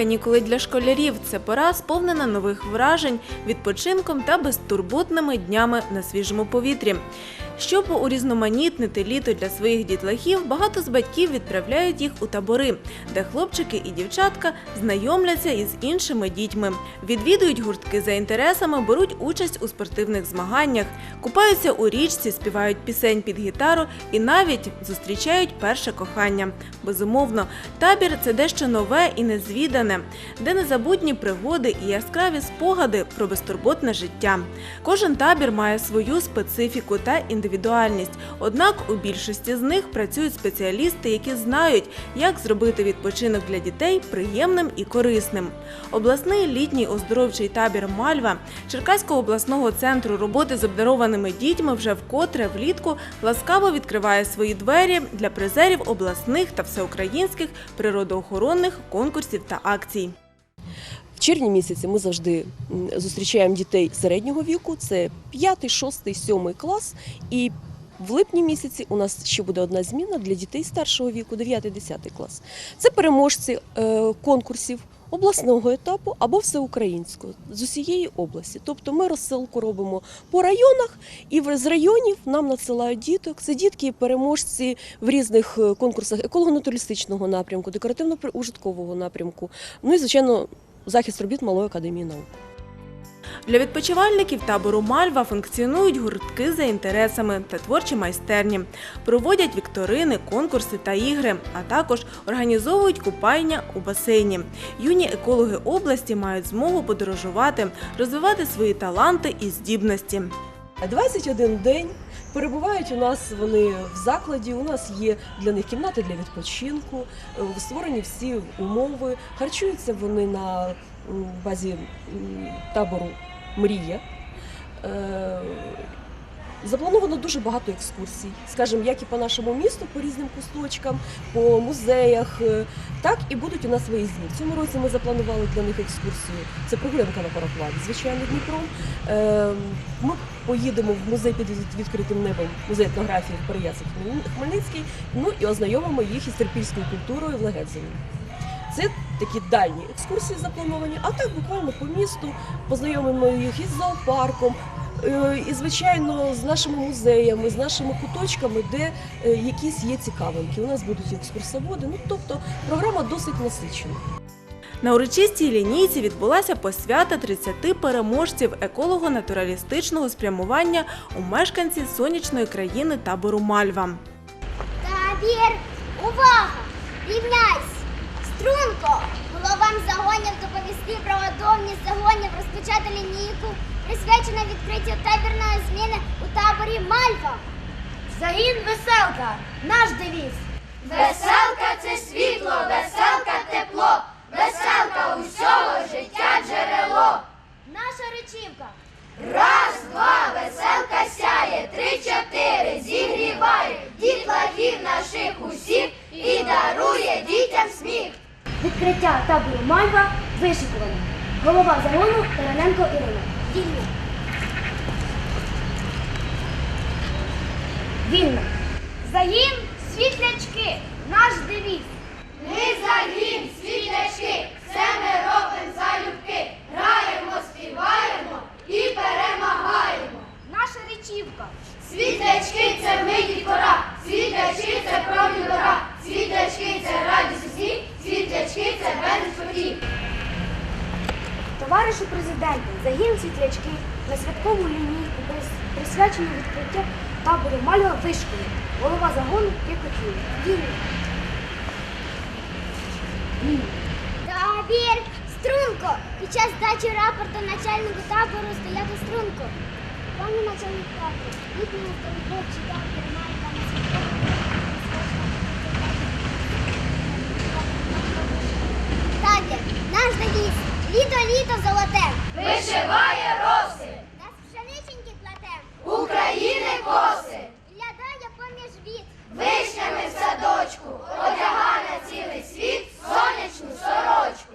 Канікули для школярів це пора сповнена нових вражень, відпочинком та безтурботними днями на свіжому повітрі. Щоб урізноманітнити літо для своїх дітлахів, багато з батьків відправляють їх у табори, де хлопчики і дівчатка знайомляться із іншими дітьми, відвідують гуртки за інтересами, беруть участь у спортивних змаганнях, купаються у річці, співають пісень під гітару і навіть зустрічають перше кохання. Безумовно, табір це дещо нове і незвідане, де незабутні пригоди і яскраві спогади про безтурботне життя. Кожен табір має свою специфіку та індивідуальність. Однак у більшості з них працюють спеціалісти, які знають, як зробити відпочинок для дітей приємним і корисним. Обласний літній оздоровчий табір Мальва Черкаського обласного центру роботи з обдарованими дітьми вже вкотре влітку ласкаво відкриває свої двері для призерів обласних та всеукраїнських природоохоронних конкурсів та акцій. Червні місяці ми завжди зустрічаємо дітей середнього віку, це 5, 6, 7 клас. І в липні місяці у нас ще буде одна зміна для дітей старшого віку, 9-10 клас. Це переможці е, конкурсів обласного етапу або всеукраїнського з усієї області. Тобто ми розсилку робимо по районах, і з районів нам надсилають діток. Це дітки переможці в різних е, конкурсах еколого-натуралістичного напрямку, декоративно-ужиткового напрямку. Ну і звичайно, захист робіт Малої академії наук. Для відпочивальників табору Мальва функціонують гуртки за інтересами та творчі майстерні, проводять вікторини, конкурси та ігри, а також організовують купання у басейні. Юні екологи області мають змогу подорожувати, розвивати свої таланти і здібності. 21 день перебувають у нас вони в закладі. У нас є для них кімнати для відпочинку, е, створені всі умови. Харчуються вони на базі табору Мрія. Заплановано дуже багато екскурсій, скажімо, як і по нашому місту, по різним кусточкам, по музеях, е, так і будуть у нас виїзні. В цьому році ми запланували для них екскурсію. Це прогулянка на пароплаві, звичайно, Дніпром. Е, Ми поїдемо в музей під відкритим небом, музей етнографії в Переяслав Хмельницький, ну і ознайомимо їх із терпільською культурою в Легедзині. Це такі дальні екскурсії заплановані, а так буквально по місту познайомимо їх із зоопарком, і, звичайно, з нашими музеями, з нашими куточками, де е, якісь є цікавинки. У нас будуть екскурсоводи. Ну тобто програма досить насичена. На урочистій лінійці відбулася посвята 30 переможців еколого-натуралістичного спрямування у мешканці сонячної країни табору Мальва. Табір, увага! Рівняйсь! Струнко! Головам загонів доповісти про готовність загонів розпочати лінійку, присвячену відкриттю табірної зміни у таборі Мальва. Загін веселка! Наш девіз! Веселка це світло, веселка тепло, веселка усього життя джерело. Наша речівка! Раз, два, веселка сяє, три, чотири, зігріває дітлахів наших усіх і дарує дітям сміх. Відкриття табору Мальва вишикувано. Голова загону Тараненко Ірина. Вільно. Вільно. Загін світлячки. Наш девіз. Ми загін, світлячки, все ми робимо залюбки, граємо, співаємо і перемагаємо. Наша речівка. Світлячки це миті пора, світлячки це промінь дора, світлячки це радість усіх, світлячки це безліч потік. Товаришу президенте, загін світлячки на святкову лінійку прис- присвячену відкриття табору Мальва вишкою. Голова загону. Вільно. Табір! Струнко! Під час здачі рапорту начальнику табору стояти струнко. Пані начальник табору, літній оздоровчий табір Мальва на Табір, наш девіз. Літо, літо золоте. Вишиває роси, Нас пшениченьки платем. України коси, Глядає поміж віт. вишнями в садочку, одяга на цілий світ сонячну сорочку.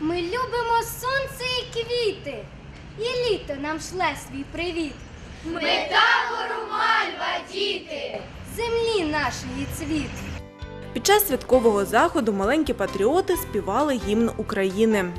Ми любимо сонце і квіти, і літо нам шле свій привіт. Ми табору мальва, діти. Землі нашої цвіт. Під час святкового заходу маленькі патріоти співали гімн України.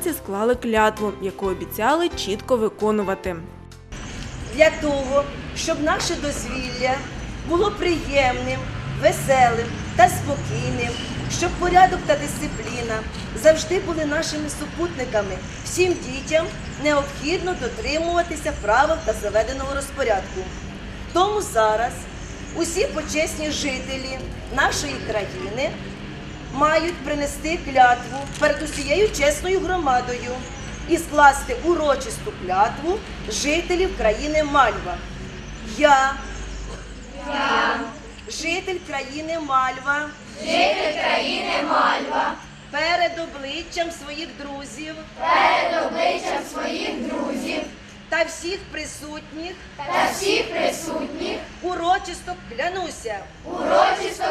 Вихованці склали клятву, яку обіцяли чітко виконувати. для того, щоб наше дозвілля було приємним, веселим та спокійним, щоб порядок та дисципліна завжди були нашими супутниками. Всім дітям необхідно дотримуватися правил та заведеного розпорядку. Тому зараз усі почесні жителі нашої країни мають принести клятву перед усією чесною громадою і скласти урочисту клятву жителів країни Мальва. Я, Я. житель країни Мальва, Житель країни Мальва, перед обличчям своїх друзів. Перед обличчям своїх друзів. Та всіх присутніх. Та всіх присутніх. Урочисто клянуся. Урочисто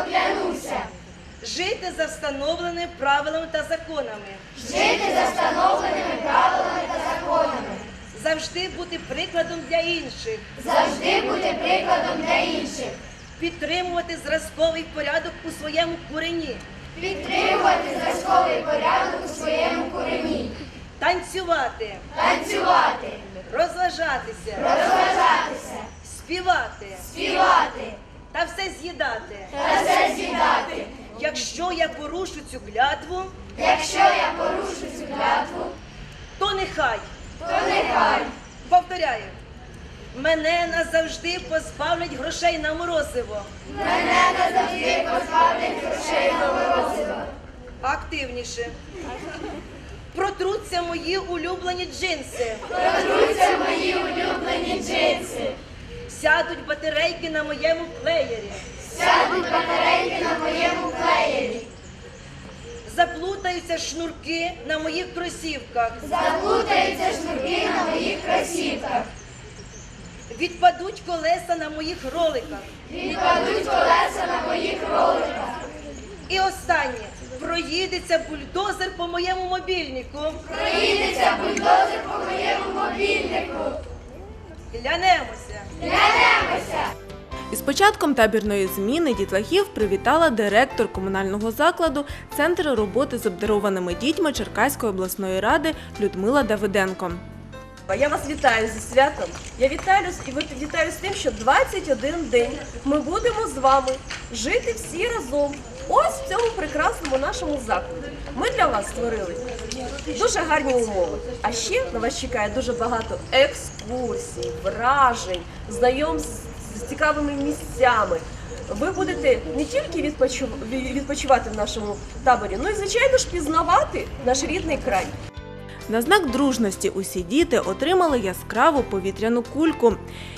жити за встановленими правилами та законами, жити за встановленими правилами та законами, завжди бути прикладом для інших, завжди бути прикладом для інших, підтримувати зразковий порядок у своєму курені, підтримувати зразковий порядок у своєму корені, танцювати, танцювати, розважатися, розважатися, співати. Співати. Та все з'їдати. та все з'їдати. Якщо я порушу цю клятву, Якщо я порушу цю клятву, то нехай, то нехай повторяю, мене назавжди позбавлять грошей на морозиво. мене назавжди позбавлять грошей на морозиво. Активніше. Протруться мої улюблені джинси. Протруться мої улюблені джинси, Сядуть батарейки на моєму плеєрі. Сядуть батарейки на моєму плеєрі, Заплутаються шнурки на моїх кросівках. заплутаються шнурки на моїх кросівках, Відпадуть колеса на моїх роликах. відпадуть колеса на моїх роликах, І останнє. Проїдеться бульдозер по моєму мобільнику. проїдеться бульдозер по моєму мобільнику. Глянемося. Глянемося! Із початком табірної зміни дітлахів привітала директор комунального закладу Центру роботи з обдарованими дітьми Черкаської обласної ради Людмила Давиденко. Я вас вітаю зі святом. Я вітаю і ви- вітаю з тим, що 21 день ми будемо з вами жити всі разом. Ось в цьому прекрасному нашому закладі. Ми для вас створили дуже гарні умови. А ще на вас чекає дуже багато екскурсій, вражень, знайомств з цікавими місцями. Ви будете не тільки відпочивати в нашому таборі, ну і звичайно ж пізнавати наш рідний край. На знак дружності усі діти отримали яскраву повітряну кульку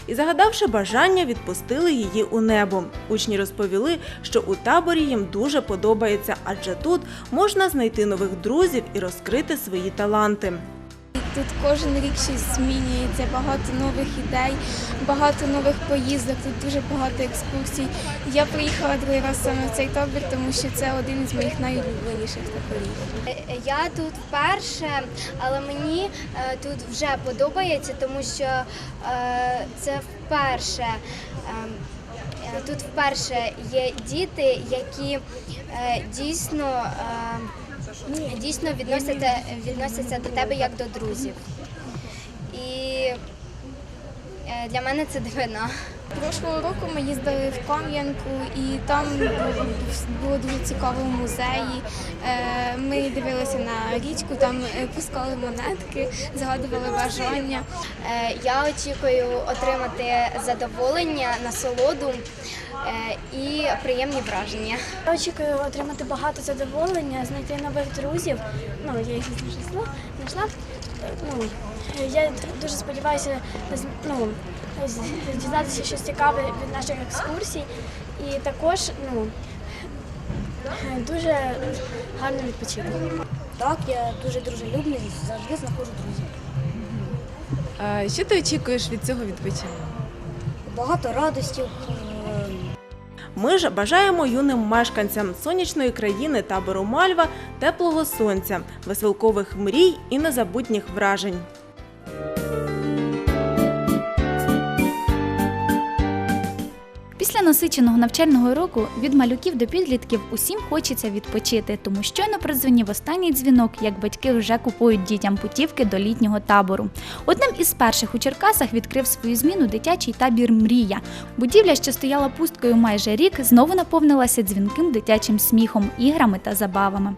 і, загадавши бажання, відпустили її у небо. Учні розповіли, що у таборі їм дуже подобається, адже тут можна знайти нових друзів і розкрити свої таланти. Тут кожен рік щось змінюється, багато нових ідей, багато нових поїздок, тут дуже багато екскурсій. Я приїхала другий раз саме в цей табір, тому що це один із моїх найулюбленіших таборів. Я тут вперше, але мені е, тут вже подобається, тому що е, це вперше. ем, е, Тут вперше є діти, які дійсно, е, дійсно відносяться, відносяться до тебе як до друзів. І е, для мене це дивина. Прошлого року ми їздили в Кам'янку і там було, дуже цікаво в музеї. Е, Ми дивилися на річку, там е, пускали монетки, згадували бажання. Е, Я очікую отримати задоволення, насолоду і приємні враження. Я очікую отримати багато задоволення, знайти нових друзів. Ну, я їх знайшла. Ну, я дуже сподіваюся ну, з- дізнатися щось цікаве від наших екскурсій. І також ну, дуже гарно відпочити. Так, я дуже дружелюбний, завжди знаходжу друзів. А що ти очікуєш від цього відпочинку? Багато радостів. Ми ж бажаємо юним мешканцям сонячної країни табору Мальва теплого сонця, веселкових мрій і незабутніх вражень. Після насиченого навчального року від малюків до підлітків усім хочеться відпочити, тому щойно продзвонів останній дзвінок, як батьки вже купують дітям путівки до літнього табору. Одним із перших у Черкасах відкрив свою зміну дитячий табір Мрія. Будівля, що стояла пусткою майже рік, знову наповнилася дзвінким дитячим сміхом, іграми та забавами.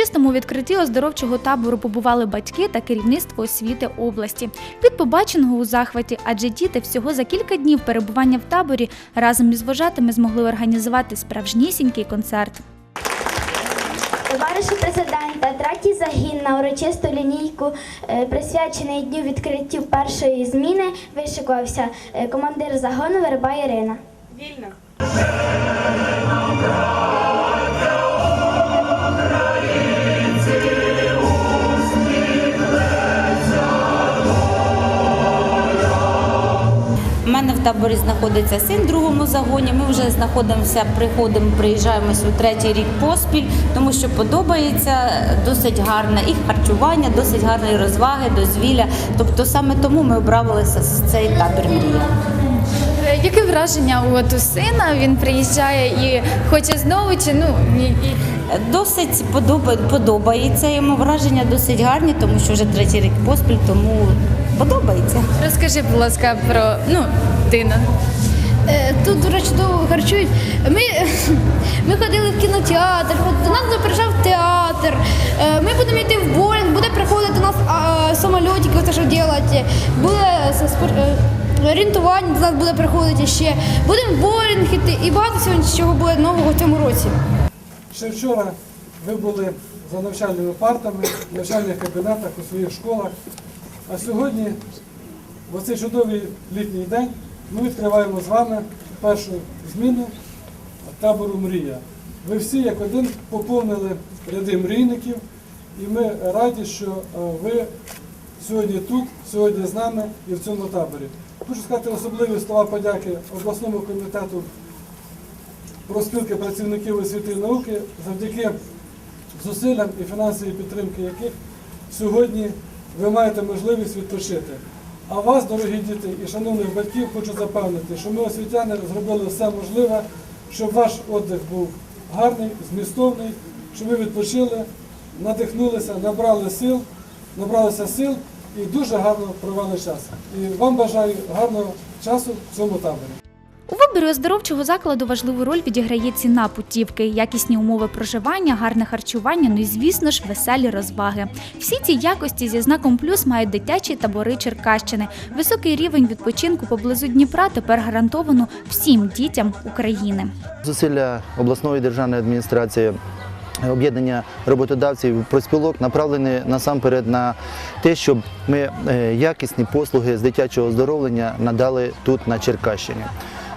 Урочистому відкритті оздоровчого табору побували батьки та керівництво освіти області. Від побаченого у захваті, адже діти всього за кілька днів перебування в таборі разом із вожатими змогли організувати справжнісінький концерт. Товариші президента, третій загін на урочисту лінійку, е, присвячений дню відкриттів першої зміни, вишикувався е, командир загону Верба Ірина. Вільно. Мене в таборі знаходиться син в другому загоні. Ми вже знаходимося, приходимо, приїжджаємо у третій рік поспіль, тому що подобається досить гарне і харчування, досить гарні розваги, дозвілля. Тобто саме тому ми обралися з цей табір мрія. Е, Яке враження у сина? Він приїжджає і хоче знову чи ну і, Досить подоба- подобається йому враження досить гарні, тому що вже третій рік поспіль, тому подобається. розкажи, будь ласка, про ну Тина. Е, Тут дуже чудово харчують. Ми, ми ходили в кінотеатр, до нас приїжджав театр. Е, Ми будемо йти в боулінг, буде приходити до нас а, самольотики, оце що робити. Буде е, орієнтування до нас буде приходити ще. Будемо в боулінг йти і багато всього чого буде нового в цьому році. Ще вчора ви були за навчальними партами, в навчальних кабінетах у своїх школах. А сьогодні, в цей чудовий літній день, ми відкриваємо з вами першу зміну табору Мрія. Ви всі як один поповнили ряди мрійників, і ми раді, що е, ви сьогодні тут, сьогодні з нами і в цьому таборі. Хочу сказати особливі слова подяки обласному комітету профспілки працівників освіти і науки, завдяки зусиллям і фінансовій підтримки яких сьогодні ви маєте можливість відпочити. А вас, дорогі діти і шановних батьків, хочу запевнити, що ми, освітяни, зробили все можливе, щоб ваш віддих був гарний, змістовний, щоб ви відпочили, надихнулися, набрали сил, набралися сил і дуже гарно провели час. І вам бажаю гарного часу в цьому таборі. У виборі оздоровчого закладу важливу роль відіграє ціна путівки, якісні умови проживання, гарне харчування, ну і звісно ж веселі розваги. Всі ці якості зі знаком плюс мають дитячі табори Черкащини. Високий рівень відпочинку поблизу Дніпра тепер гарантовано всім дітям України. Зусилля обласної державної адміністрації. Об'єднання роботодавців профспілок направлені насамперед на те, щоб ми е, якісні послуги з дитячого оздоровлення надали тут на Черкащині.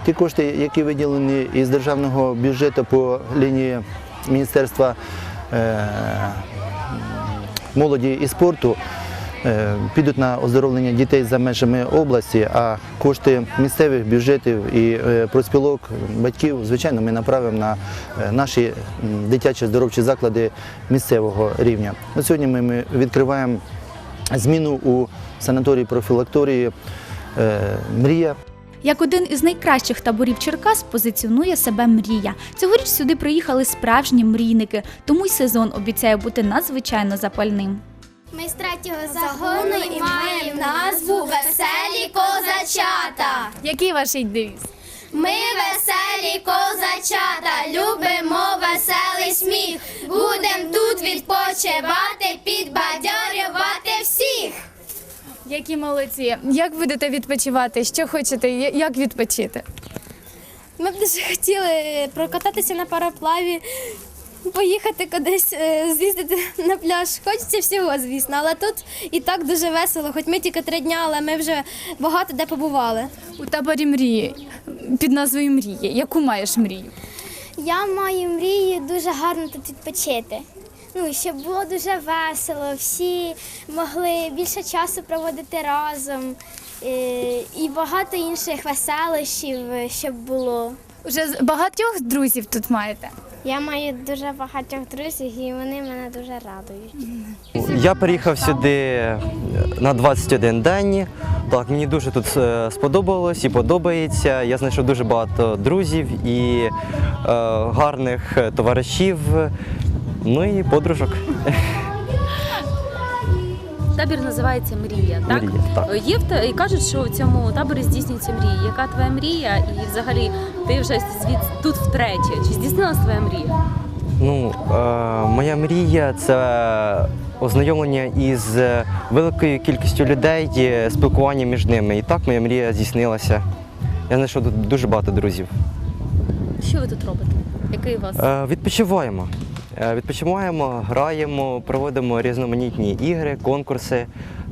Ті кошти, які виділені із державного бюджету по лінії Міністерства е, молоді і спорту, е, підуть на оздоровлення дітей за межами області, а кошти місцевих бюджетів і е, профспілок батьків, звичайно, ми направимо на наші дитячі здоровчі заклади місцевого рівня. Сьогодні ми, відкриваємо зміну у санаторії профілакторії Мрія. Як один із найкращих таборів Черкас позиціонує себе мрія. Цьогоріч сюди приїхали справжні мрійники, тому й сезон обіцяє бути надзвичайно запальним. Ми з третього загону і маємо назву Веселі козачата. Який ваш девіз? Ми веселі козачата, любимо веселий сміх. Будем тут відпочивати, підбадьорювати всіх. Які молодці? Як будете відпочивати? Що хочете? Як відпочити? Ми б дуже хотіли прокататися на параплаві, поїхати кудись, е, з'їздити на пляж. Хочеться всього, звісно, але тут і так дуже весело. Хоч ми тільки три дня, але ми вже багато де побували. У таборі мрії під назвою Мрії. Яку маєш мрію? Я маю мрію дуже гарно тут відпочити. Ну, щоб було дуже весело, всі могли більше часу проводити разом е, і багато інших веселощів, е, щоб було. Уже з- багатьох друзів тут маєте. Я маю дуже багатьох друзів і вони мене дуже радують. Я приїхав сюди на 21 день. Так, мені дуже тут е, сподобалось і подобається. Я знайшов дуже багато друзів і е, гарних товаришів, ну і подружок. Табір називається Мрія, так? Мрія, так. Є в та- і кажуть, що в цьому таборі здійснюються мрії. Яка твоя мрія? І взагалі ти вже звід тут втретє. Чи здійснилась твоя мрія? Ну, е, моя мрія це ознайомлення із великою кількістю людей, е, спілкування між ними. І так моя мрія здійснилася. Я знайшов тут дуже багато друзів. Що ви тут робите? Який у вас? Е, Відпочиваємо. Е, Відпочиваємо, граємо, проводимо різноманітні ігри, конкурси.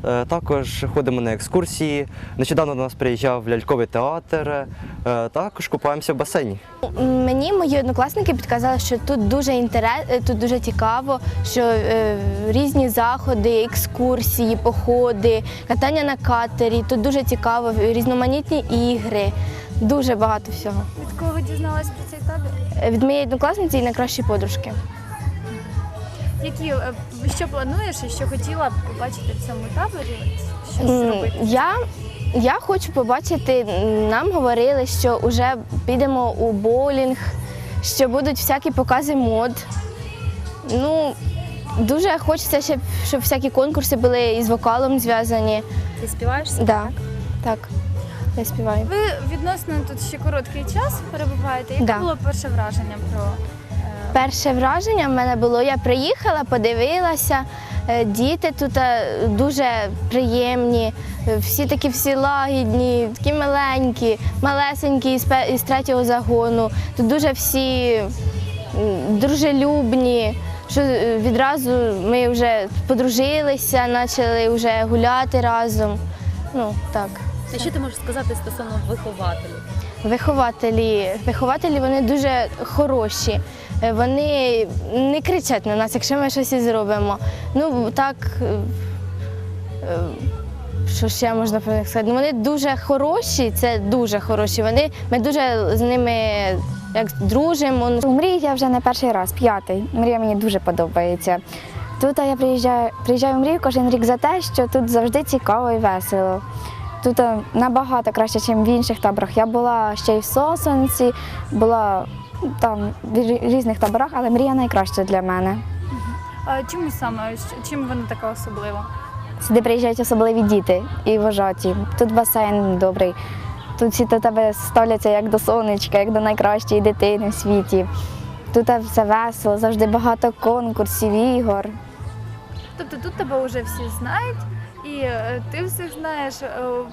Е, Також ходимо на екскурсії. Нещодавно до нас приїжджав ляльковий театр. Е, Також купаємося в басейні. Мені мої однокласники підказали, що тут дуже інтерес, тут дуже цікаво, що е, різні заходи, екскурсії, походи, катання на катері. Тут дуже цікаво, різноманітні ігри, дуже багато всього. Від кого ви дізналась про цей табір? Від моєї однокласниці і найкращої подружки. Які е, що плануєш і що хотіла б побачити в цьому таборі? Що зробити? Я, я хочу побачити, нам говорили, що вже підемо у боулінг, що будуть всякі покази мод. Ну, дуже хочеться, щоб, щоб всякі конкурси були із вокалом зв'язані. Ти співаєш? Да, так, я співаю. Ви відносно тут ще короткий час перебуваєте. Яке Да. було перше враження про Перше враження в мене було, я приїхала, подивилася. е, Діти тут е, дуже приємні, е, всі такі всі лагідні, такі маленькі, малесенькі із, третього загону. Тут дуже всі дружелюбні. Що відразу ми вже подружилися, почали вже гуляти разом. Ну так. А що ти можеш сказати стосовно вихователів? Вихователі, вихователі вони дуже хороші. Е, Вони не кричать на нас, якщо ми щось і зробимо. Ну так, е, е, що ще можна про них сказати? Ну, Вони дуже хороші, це дуже хороші. Вони, ми дуже з ними як дружимо. У мрії я вже не перший раз, п'ятий. Мрія мені дуже подобається. Тут я приїжджаю, приїжджаю в мрію кожен рік за те, що тут завжди цікаво і весело. Тут набагато краще, ніж в інших таборах. Я була ще й в Сосонці, була там в різних таборах, але мрія найкраща для мене. а чому саме чим вона така особлива? Сюди приїжджають особливі діти і вожаті. Тут басейн добрий. Тут всі до тебе ставляться як до сонечка, як до найкращої дитини в світі. Тут все весело, завжди багато конкурсів, ігор. Тобто тут тебе вже всі знають І е, ти всіх знаєш, е,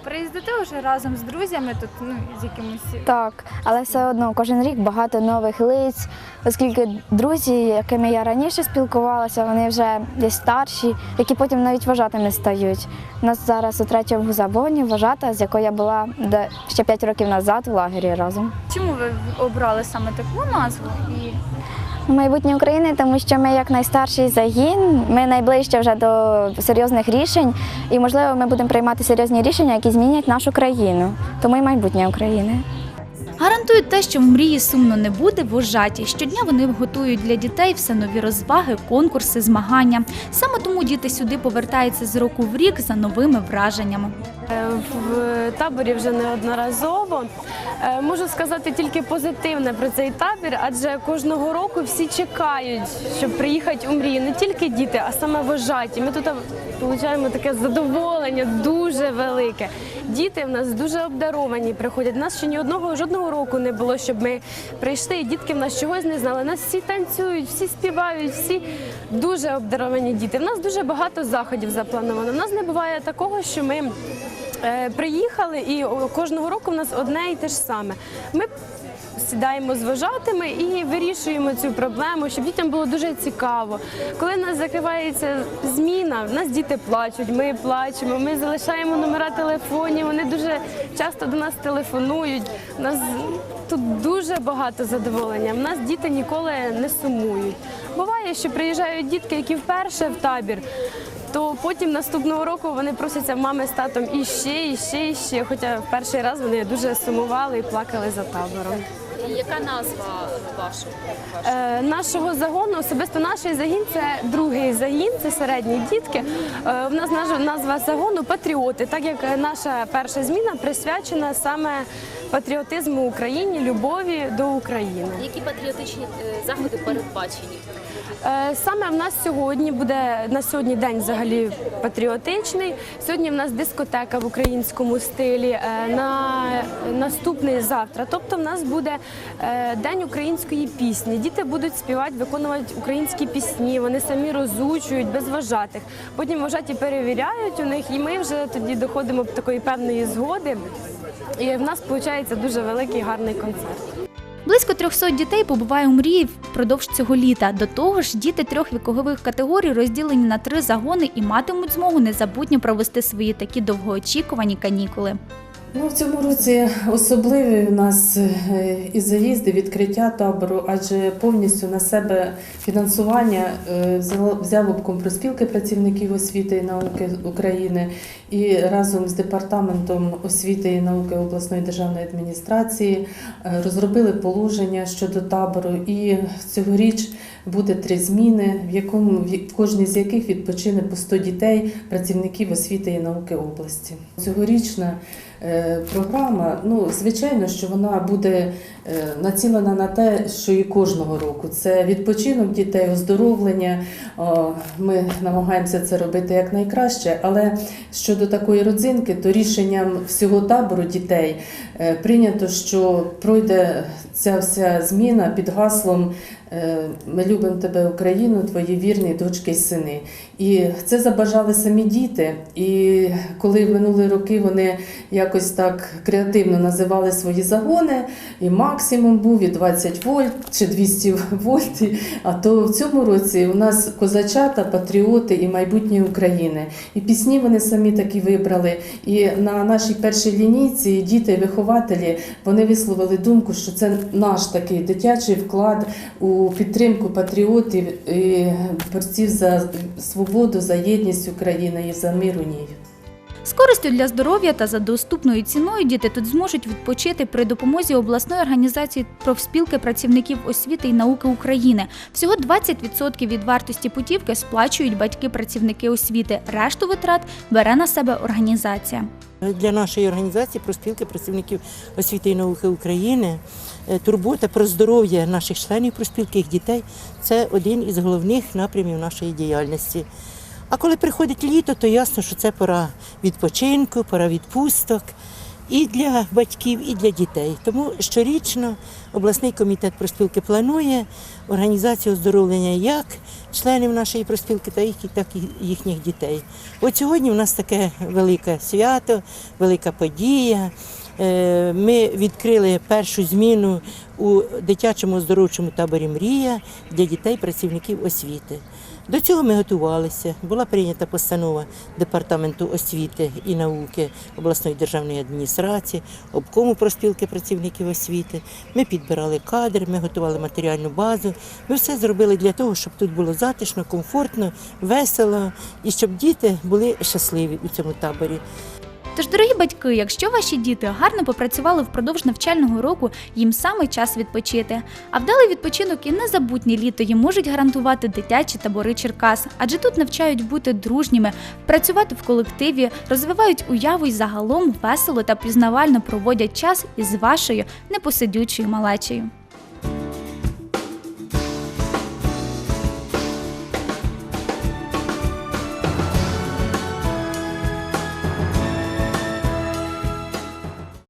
приїздити вже разом з друзями тут, ну, з якимось. Так, але все одно кожен рік багато нових лиць, оскільки друзі, якими я раніше спілкувалася, вони вже десь старші, які потім навіть вважатими стають. У нас зараз у третьому загоні вважата, з якою я була де- ще 5 років назад в лагері разом. Чому ви обрали саме таку назву? І Майбутнє України, тому що ми як найстарший загін, ми найближче вже до серйозних рішень, і можливо ми будемо приймати серйозні рішення, які змінять нашу країну. Тому і майбутнє України. Гарантують те, що в мрії сумно не буде, вожаті. Щодня вони готують для дітей все нові розваги, конкурси, змагання. Саме тому діти сюди повертаються з року в рік за новими враженнями. В таборі вже неодноразово. Е, Можу сказати тільки позитивне про цей табір, адже кожного року всі чекають, щоб приїхати у мрію. Не тільки діти, а саме вожаті. Ми тут отримуємо таке задоволення дуже велике. Діти в нас дуже обдаровані приходять. У нас ще ні одного жодного року не було, щоб ми прийшли, і дітки в нас чогось не знали. Нас всі танцюють, всі співають, всі дуже обдаровані діти. В нас дуже багато заходів заплановано. В нас не буває такого, що ми е, приїхали і кожного року в нас одне і те ж саме. Ми сідаємо з вожатими і вирішуємо цю проблему, щоб дітям було дуже цікаво. Коли нас закривається зміна, в нас діти плачуть, ми плачемо, ми залишаємо номера телефонів, вони дуже часто до нас телефонують. У нас тут дуже багато задоволення. В нас діти ніколи не сумують. Буває, що приїжджають дітки, які вперше в табір. То потім наступного року вони просяться мами з татом і ще, і ще, і ще. Хоча в перший раз вони дуже сумували і плакали за табором. Яка назва вашого? Е, нашого загону, особисто наш загін це другий загін, це середні дітки. Е, в нас назва загону патріоти, так як наша перша зміна присвячена саме патріотизму Україні, любові до України. Які патріотичні е, заходи передбачені? Е, Саме в нас сьогодні буде на сьогодні день взагалі патріотичний. Сьогодні в нас дискотека в українському стилі. е, На наступний завтра. Тобто, в нас буде е, день української пісні. Діти будуть співати, виконувати українські пісні. Вони самі розучують без вважатих. Потім вважаті перевіряють у них, і ми вже тоді доходимо до такої певної згоди. І в нас виходить дуже великий гарний концерт. Близько 300 дітей побуває у мрії впродовж цього літа. До того ж, діти трьох вікових категорій розділені на три загони і матимуть змогу незабутньо провести свої такі довгоочікувані канікули. Ну, в цьому році особливий у нас е, і заїзди, відкриття табору, адже повністю на себе фінансування е, взяло- взяв обком проспілки працівників освіти і науки України і разом з департаментом освіти і науки обласної державної адміністрації е, розробили положення щодо табору. І цьогоріч буде три зміни, в якому в кожній з яких відпочине по 100 дітей працівників освіти і науки області. Цьогорічна програма, ну звичайно, що вона буде е, націлена на те, що і кожного року. Це відпочинок дітей, оздоровлення. Ми намагаємося це робити якнайкраще, але щодо такої родзинки, то рішенням всього табору дітей е, прийнято, що пройде ця вся зміна під гаслом е, Ми любимо тебе, Україну, твої вірні дочки й сини. І це забажали самі діти. І коли в минулі роки вони якось так креативно називали свої загони, і максимум був і 20 вольт чи 200 вольт. А то в цьому році у нас козачата, патріоти і майбутнє України. І пісні вони самі такі вибрали. І на нашій першій лінійці діти, вихователі, вони висловили думку, що це наш такий дитячий вклад у підтримку патріотів і борців за свободу, за єдність України і за мир у ній. З користю для здоров'я та за доступною ціною діти тут зможуть відпочити при допомозі обласної організації профспілки працівників освіти і науки України. Всього 20% від вартості путівки сплачують батьки-працівники освіти. Решту витрат бере на себе організація. Для нашої організації профспілки працівників освіти і науки України е, турбота про здоров'я наших членів профспілки, їх дітей це один із головних напрямів нашої діяльності. А коли приходить літо, то ясно, що це пора відпочинку, пора відпусток. і для батьків, і для дітей. Тому щорічно обласний комітет проспілки планує організацію оздоровлення як членів нашої проспілки, так і їхніх дітей. От сьогодні в нас таке велике свято, велика подія. Е, Ми відкрили першу зміну у дитячому оздоровчому таборі Мрія для дітей працівників освіти. До цього ми готувалися. Була прийнята постанова департаменту освіти і науки обласної державної адміністрації, обкому проспілки працівників освіти. Ми підбирали кадри, ми готували матеріальну базу. Ми все зробили для того, щоб тут було затишно, комфортно, весело і щоб діти були щасливі у цьому таборі. Тож, дорогі батьки, якщо ваші діти гарно попрацювали впродовж навчального року, їм саме час відпочити. А вдалий відпочинок і незабутнє літо їм можуть гарантувати дитячі табори Черкас, адже тут навчають бути дружніми, працювати в колективі, розвивають уяву і загалом весело та пізнавально проводять час із вашою непосидючою малечею.